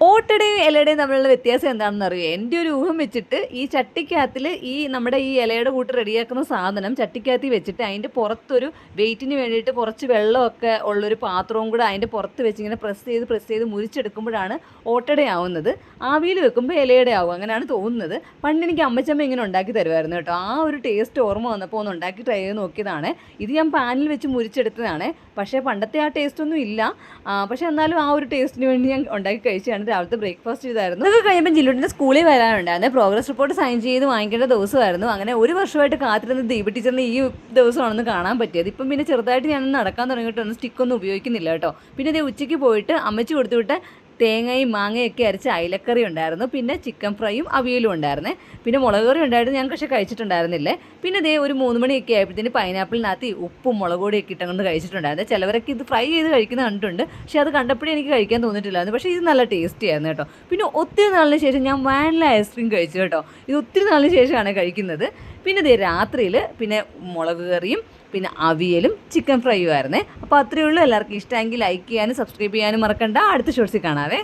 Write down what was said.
ഓട്ടടയും ഇലയുടെയും തമ്മിലുള്ള വ്യത്യാസം എന്താണെന്ന് അറിയുമോ എന്റെ ഒരു ഊഹം വെച്ചിട്ട് ഈ ചട്ടിക്കകത്തിൽ ഈ നമ്മുടെ ഈ ഇലയുടെ കൂട്ട് റെഡിയാക്കുന്ന സാധനം ചട്ടിക്കകത്തിൽ വെച്ചിട്ട് അതിന്റെ പുറത്തൊരു വെയിറ്റിന് വേണ്ടിയിട്ട് കുറച്ച് വെള്ളമൊക്കെ ഉള്ളൊരു പാത്രവും കൂടെ അതിന്റെ പുറത്ത് വെച്ച് ഇങ്ങനെ പ്രസ് ചെയ്ത് പ്രസ് ചെയ്ത് മുരിച്ചെടുക്കുമ്പോഴാണ് ഓട്ടടയാവുന്നത്. ആവിയിൽ വെക്കുമ്പോൾ ഇലയുടെ ആവും അങ്ങനെയാണ് തോന്നുന്നത്. പണ്ട് എനിക്ക് അമ്മച്ചമ്മ ഇങ്ങനെ ഉണ്ടാക്കി തരുമായിരുന്നു കേട്ടോ. ആ ഒരു ടേസ്റ്റ് ഓർമ്മ വന്നപ്പോൾ ഒന്ന് ഉണ്ടാക്കി ട്രൈ ചെയ്ത് നോക്കിയതാണ്. ഇത് ഞാൻ പാനിൽ വെച്ച് മുരിച്ചെടുത്തതാണ്. പക്ഷേ പണ്ടത്തെ ആ ടേസ്റ്റ് ഒന്നും ഇല്ല. പക്ഷേ എന്നാലും ആ ഒരു ടേസ്റ്റിന് വേണ്ടി ഞാൻ ഉണ്ടാക്കി കഴിച്ചാണ് രാവിലത്തെ ബ്രേക്ക്ഫാസ്റ്റ് ചെയ്തായിരുന്നു അതൊക്കെ കഴിയുമ്പോൾ ജില്ലുട്ടിന്റെ സ്കൂളിൽ വരാനുണ്ടായിരുന്നു പ്രോഗ്രസ് റിപ്പോർട്ട് സൈൻ ചെയ്ത് വാങ്ങിക്കേണ്ട ദിവസമായിരുന്നു. അങ്ങനെ ഒരു വർഷമായിട്ട് കാത്തിരുന്ന ദീപ ടീച്ചറിന് ഈ ദിവസമാണെന്ന് കാണാൻ പറ്റിയത്. ഇപ്പം പിന്നെ ചെറുതായിട്ട് ഞാൻ നടക്കാൻ തുടങ്ങിയിട്ടൊന്നും സ്റ്റിക്കൊന്നും ഉപയോഗിക്കുന്നില്ല കേട്ടോ. പിന്നെ ഇത് ഉച്ചയ്ക്ക് പോയിട്ട് അമ്മച്ചി കൊടുത്തു വിട്ട തേങ്ങയും മാങ്ങയൊക്കെ അരച്ച അയിലക്കറി ഉണ്ടായിരുന്നു. പിന്നെ ചിക്കൻ ഫ്രൈയും അവിയലും ഉണ്ടായിരുന്നേ. പിന്നെ മുളക് കറി ഉണ്ടായിരുന്നു ഞാൻ പക്ഷേ കഴിച്ചിട്ടുണ്ടായിരുന്നില്ലേ. പിന്നെ ഇതേ ഒരു മൂന്ന് മണിയൊക്കെ ആയപ്പോഴത്തേന് പൈനാപ്പിളിനകത്ത് ഉപ്പും മുളക് പൊടിയൊക്കെ ഇട്ടങ്ങൊണ്ട് കഴിച്ചിട്ടുണ്ടായിരുന്നു. ചിലവരൊക്കെ ഇത് ഫ്രൈ ചെയ്ത് കഴിക്കുന്ന കണ്ടിട്ടുണ്ട്. പക്ഷേ അത് കണ്ടപ്പോഴേ എനിക്ക് കഴിക്കാൻ തോന്നിയിട്ടില്ലായിരുന്നു. പക്ഷേ ഇത് നല്ല ടേസ്റ്റി ആയിരുന്നു കേട്ടോ. പിന്നെ ഒത്തിരി നാളിന് ശേഷം ഞാൻ വാനില ഐസ്ക്രീം കഴിച്ചു കേട്ടോ. ഇത് ഒത്തിരി നാളിന് ശേഷമാണ് കഴിക്കുന്നത്. പിന്നെ ഇതേ രാത്രിയിൽ പിന്നെ മുളക് കറിയും പിന്നെ അവിയലും ചിക്കൻ ഫ്രൈയും ആയിരുന്നേ. അപ്പോൾ അത്രയേ ഉള്ളൂ. എല്ലാവർക്കും ഇഷ്ടമെങ്കിൽ ലൈക്ക് ചെയ്യാനും സബ്സ്ക്രൈബ് ചെയ്യാനും മറക്കണ്ട. അടുത്ത ഷോർട്സിൽ കാണാവേ.